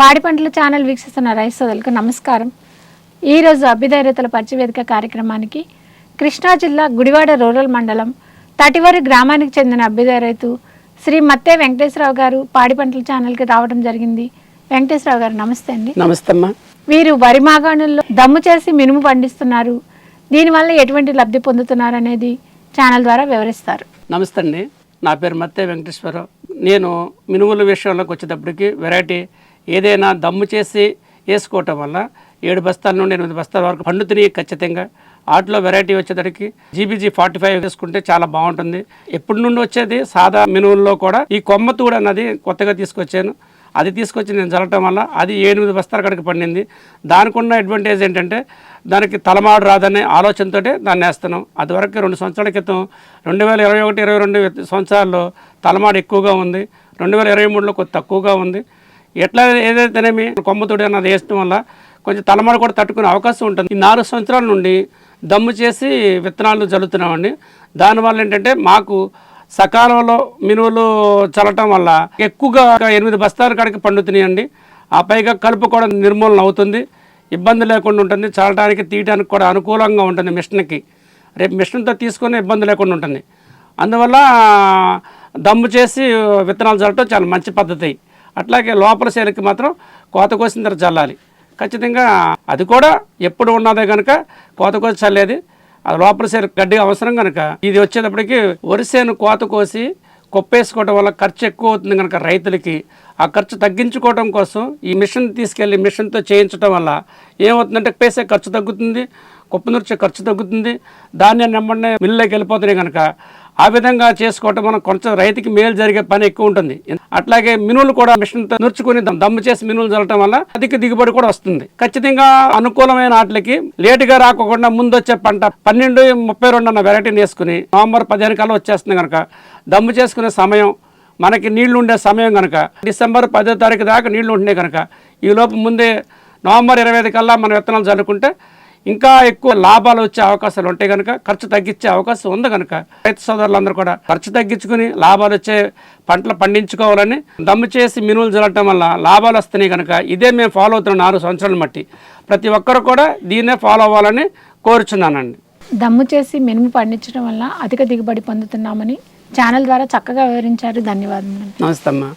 పాడి పంటల ఛానల్ వీక్షిస్తున్న రైతు సోదరులకు నమస్కారం. ఈరోజు అభ్యుదయ రైతుల పరిచయ వేదిక కార్యక్రమానికి కృష్ణా జిల్లా గుడివాడ రూరల్ మండలం తటివరి గ్రామానికి చెందిన అభ్యుదయ రైతు శ్రీ మత్తే వెంకటేశ్వరరావు గారు పాడి పంటల ఛానల్కి రావడం జరిగింది. వెంకటేశ్వరరావు గారు నమస్తే అండి. నమస్తే అమ్మా వీరు వరి మాగాణుల్లో దమ్ము చేసి మినుము పండిస్తున్నారు. దీనివల్ల ఎటువంటి లబ్ధి పొందుతున్నారు అనేది ఛానల్ ద్వారా వివరిస్తారు. నమస్తే అండి. నా పేరు మత్తే వెంకటేశ్వరరావు. నేను మినుముల విషయంలోకి వచ్చేటప్పటికి వెరైటీ ఏదైనా దమ్ము చేసి వేసుకోవటం వల్ల ఏడు బస్తాల నుండి ఎనిమిది బస్తాల వరకు పండుతున్నాయి ఖచ్చితంగా. వాటిలో వెరైటీ వచ్చేసరికి జీబీజీ ఫార్టీ ఫైవ్ వేసుకుంటే చాలా బాగుంటుంది. ఎప్పటి నుండి వచ్చేది? సాదా మినుముల్లో కూడా. ఈ కొమ్మతూడు అన్నది కొత్తగా తీసుకొచ్చాను. అది తీసుకొచ్చి నేను చల్లటం వల్ల అది ఎనిమిది బస్తాల కడికి పండింది. దానికి ఉన్న అడ్వాంటేజ్ ఏంటంటే దానికి తలమాడు రాదనే ఆలోచనతో దాన్ని వేస్తున్నాం. అదివరకు రెండు సంవత్సరాల క్రితం రెండు వేల ఇరవై ఒకటి ఇరవై రెండు సంవత్సరాల్లో తలమాడు ఎక్కువగా ఉంది. రెండు వేల ఇరవై మూడులో కొద్ది తక్కువగా ఉంది. ఎట్లా ఏదైతేనేమి కొమ్మతుడి అన్నది వేయడం వల్ల కొంచెం తలమాడు కూడా తట్టుకునే అవకాశం ఉంటుంది. ఈ నాలుగు సంవత్సరాల నుండి దమ్ము చేసి విత్తనాలు చల్లుతున్నామండి దానివల్ల ఏంటంటే మాకు సకాలంలో మినువులు చల్లటం వల్ల ఎక్కువగా ఒక ఎనిమిది బస్తాల కాడికి పండుతున్నాయండి. ఆ పైగా కలుపు కూడా నిర్మూలన అవుతుంది. ఇబ్బంది లేకుండా ఉంటుంది. చల్లటానికి తీయడానికి కూడా అనుకూలంగా ఉంటుంది మిషన్కి. రేపు మిషన్తో తీసుకుని ఇబ్బంది లేకుండా ఉంటుంది. అందువల్ల దమ్ము చేసి విత్తనాలు చల్లటం చాలా మంచి పద్ధతి. అట్లాగే లోపల శైలికి మాత్రం కోత కోసిన తర్వాత చల్లాలి. ఖచ్చితంగా అది కూడా ఎప్పుడు ఉన్నదే కనుక కోత కోసి చల్లేది. అది లోపల సేరు గడ్డి అవసరం కనుక ఇది వచ్చేటప్పటికి వరిసేను కోత కోసి కొప్పేసుకోవడం వల్ల ఖర్చు ఎక్కువ అవుతుంది కనుక రైతులకి. ఆ ఖర్చు తగ్గించుకోవడం కోసం ఈ మిషన్ తీసుకెళ్ళి మిషన్తో చేయించడం వల్ల ఏమవుతుందంటే పేసే ఖర్చు తగ్గుతుంది. కుప్ప నూర్చే ఖర్చు తగ్గుతుంది. ధాన్యాన్ని నెమ్మడినే మిల్లులోకి వెళ్ళిపోతున్నాయి కనుక ఆ విధంగా చేసుకోవటం మనం కొంచెం రైతుకి మేలు జరిగే పని ఎక్కువ ఉంటుంది. అట్లాగే మినువులు కూడా మిషన్తో నూర్చుకుని దమ్ము చేసి మినువులు చల్లటం వల్ల అధిక దిగుబడి కూడా వస్తుంది. ఖచ్చితంగా అనుకూలమైన వాటికి లేటుగా రాకోకుండా ముందు వచ్చే పంట పన్నెండు ముప్పై రెండు అన్న వెరైటీని వేసుకుని నవంబర్ పదిహేను కల్లా వచ్చేస్తుంది కనుక దమ్ము చేసుకునే సమయం మనకి నీళ్ళు ఉండే సమయం కనుక డిసెంబర్ పదో తారీఖు దాకా నీళ్ళు ఉంటున్నాయి కనుక ఈ లోపు ముందే నవంబర్ ఇరవై ఐదు కల్లా మనం విత్తనాలు చల్లుకుంటే ఇంకా ఎక్కువ లాభాలు వచ్చే అవకాశాలు ఉంటాయి కనుక ఖర్చు తగ్గించే అవకాశం ఉంది కనుక రైతు సోదరులందరూ కూడా ఖర్చు తగ్గించుకుని లాభాలు వచ్చే పంటలు పండించుకోవాలని దమ్ము చేసి మినువులు జరగటం వల్ల లాభాలు వస్తున్నాయి కనుక ఇదే మేము ఫాలో అవుతున్నాం నాలుగు సంవత్సరాల మట్టి ప్రతి ఒక్కరు కూడా దీన్నే ఫాలో అవ్వాలని కోరుచున్నానండి. దమ్ము చేసి మినుము పండించడం వల్ల అధిక దిగుబడి పొందుతున్నామని ఛానల్ ద్వారా చక్కగా వివరించారు. ధన్యవాదములు. నమస్తే అమ్మా.